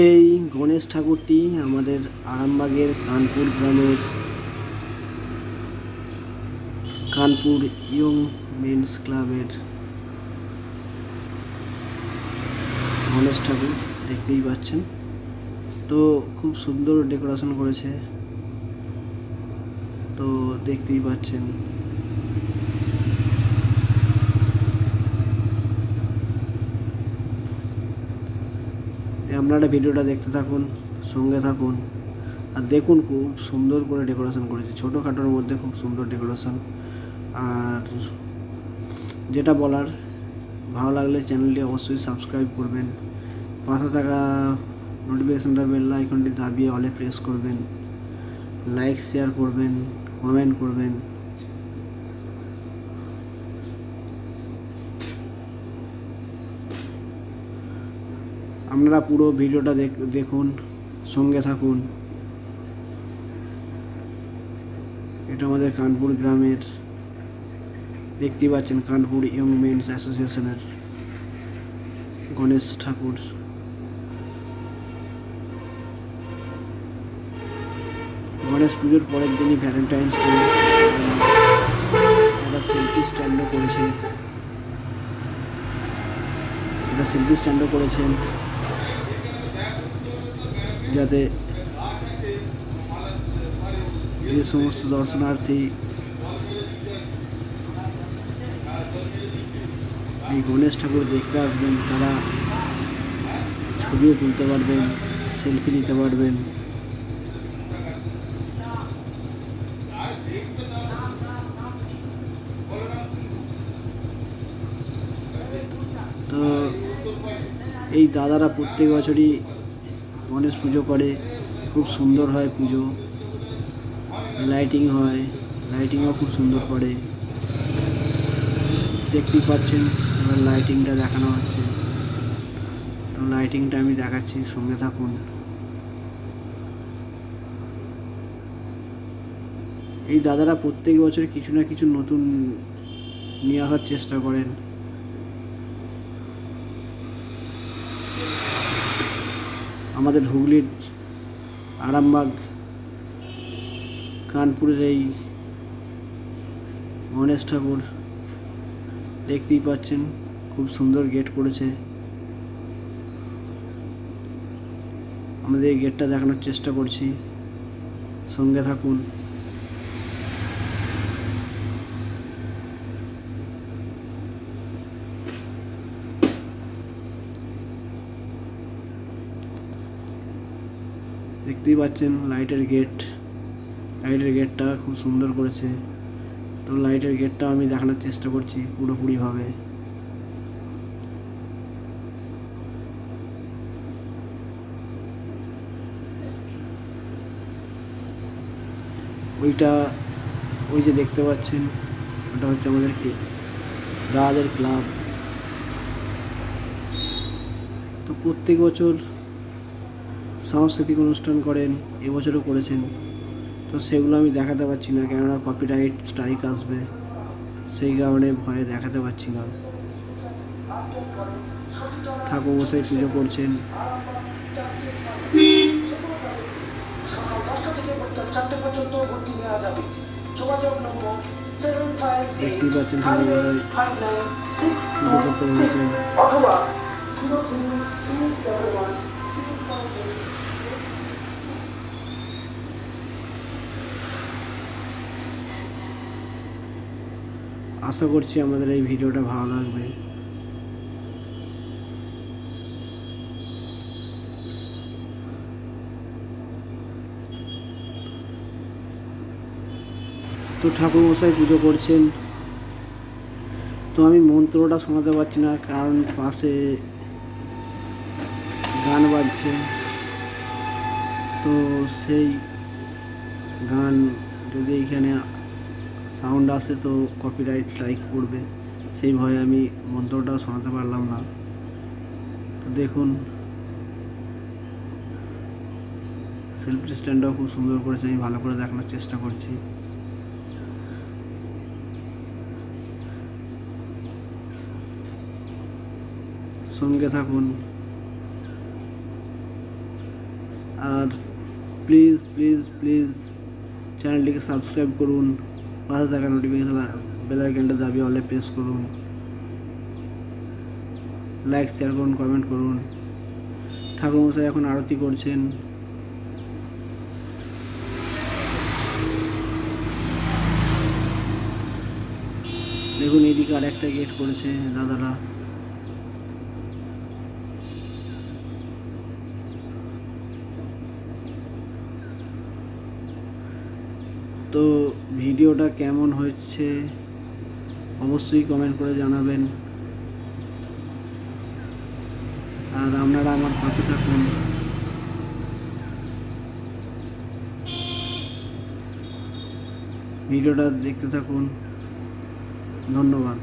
এই গণেশ ঠাকুরটি আমাদের আরামবাগের কানপুর গ্রামের কানপুর ইয়ং মেন্স ক্লাবের গণেশ ঠাকুর দেখতেই পাচ্ছেন। তো খুব সুন্দর ডেকোরেশন করেছে। তো দেখতেই পাচ্ছেন। আপনারা ভিডিওটা দেখতে থাকুন, সঙ্গে থাকুন, আর দেখুন খুব সুন্দর করে ডেকোরেশন করেছে। ছোটোখাটোর মধ্যে খুব সুন্দর ডেকোরেশন। আর যেটা বলার, ভালো লাগলে চ্যানেলটি অবশ্যই সাবস্ক্রাইব করবেন। পাশে থাকা নোটিফিকেশানটা বেল আইকনটি দাবিয়ে অলে প্রেস করবেন। লাইক, শেয়ার করবেন, কমেন্ট করবেন। আপনারা পুরো ভিডিওটা দেখ- দেখুন, সঙ্গে থাকুন। এটা আমাদের কানপুর গ্রামের, দেখতেই পাচ্ছেন কানপুর ইয়ং মেন্স অ্যাসোসিয়েশনের গণেশ ঠাকুর। গণেশ পুজোর পরের দিনই ভ্যালেন্টাইন্স ডে। একটা সেলফি স্ট্যান্ডও করেছে। একটা সেলফি স্ট্যান্ডও করেছেন। যাতে যে সমস্ত দর্শনার্থী এই গণেশ ঠাকুর দেখতে আসবেন, তারা ছবিও তুলতে পারবেন সেলফি নিতে পারবেন। তো এই দাদারা প্রত্যেক বছরই গণেশ পুজো করে, খুব সুন্দর হয় পুজো। লাইটিং হয় লাইটিংও খুব সুন্দর করে। দেখতেই পাচ্ছেন, এবার লাইটিংটা দেখানো হচ্ছে। তো লাইটিংটা আমি দেখাচ্ছি, সঙ্গে থাকুন। এই দাদারা প্রত্যেক বছর কিছু না কিছু নতুন নিয়ে আসার চেষ্টা করেন। আমাদের হুগলির আরামবাগ, কানপুরের এই গণেশ ঠাকুর দেখতেই পাচ্ছেন, খুব সুন্দর গেট করেছে। আমাদের এই গেটটা দেখানোর চেষ্টা করছি। সঙ্গে থাকুন। দেখতেই পাচ্ছেন লাইটের গেট লাইটের গেটটা খুব সুন্দর করেছে। তো লাইটের গেটটা আমি দেখানোর চেষ্টা করছি পুরোপুরিভাবে। ওইটা, ওই যে দেখতে পাচ্ছেন, ওটা হচ্ছে আমাদের রাদের ক্লাব। তো প্রত্যেক বছর সাংস্কৃতিক অনুষ্ঠান করেন, এবছরও করেছেন। তো সেগুলো আমি দেখাতে পারছি না, কেননা কপিরাইট স্ট্রাইক আসবে। সেই কারণে ভয়ে দেখাতে পারছি না। ঠাকুর মশাই পুজো করছেন। দেখতেই পাচ্ছেন ঠাকুর মশাই। পুজো করতে বসেছেন। অথবা আশা করছি আমাদের এই ভিডিওটা ভালো লাগবে। তো ঠাকুর মশাই পুজো করছেন। তো আমি মন্ত্রটা শোনাতে পারছি না, কারণ পাশে গান বাজছে। তো সেই গান যদি এইখানে সাউন্ড আসে তো কপিরাইট স্ট্রাইক পড়বে সেই ভয়ে আমি মন্ত্রটাও শোনাতে পারলাম না। তো দেখুন সেলফি স্ট্যান্ডটাও খুব সুন্দর করেছে, আমি ভালো করে দেখানোর চেষ্টা করছি। সঙ্গে থাকুন। আর প্লিজ প্লিজ প্লিজ চ্যানেলটিকে সাবস্ক্রাইব করুন। পাশে থাকা নোটিফিকেশন বেল আইকনটা দাবি অলে প্রেস করুন। লাইক শেয়ার করুন কমেন্ট করুন। ঠাকুরমশাই এখন আরতি করছেন। দেখুন, এদিকে আর একটা গেট করেছে দাদারা তো ভিডিওটা কেমন হয়েছে অবশ্যই কমেন্ট করে জানাবেন। আর আপনারা আমার পাশে থাকুন। ভিডিওটা দেখতে থাকুন। ধন্যবাদ।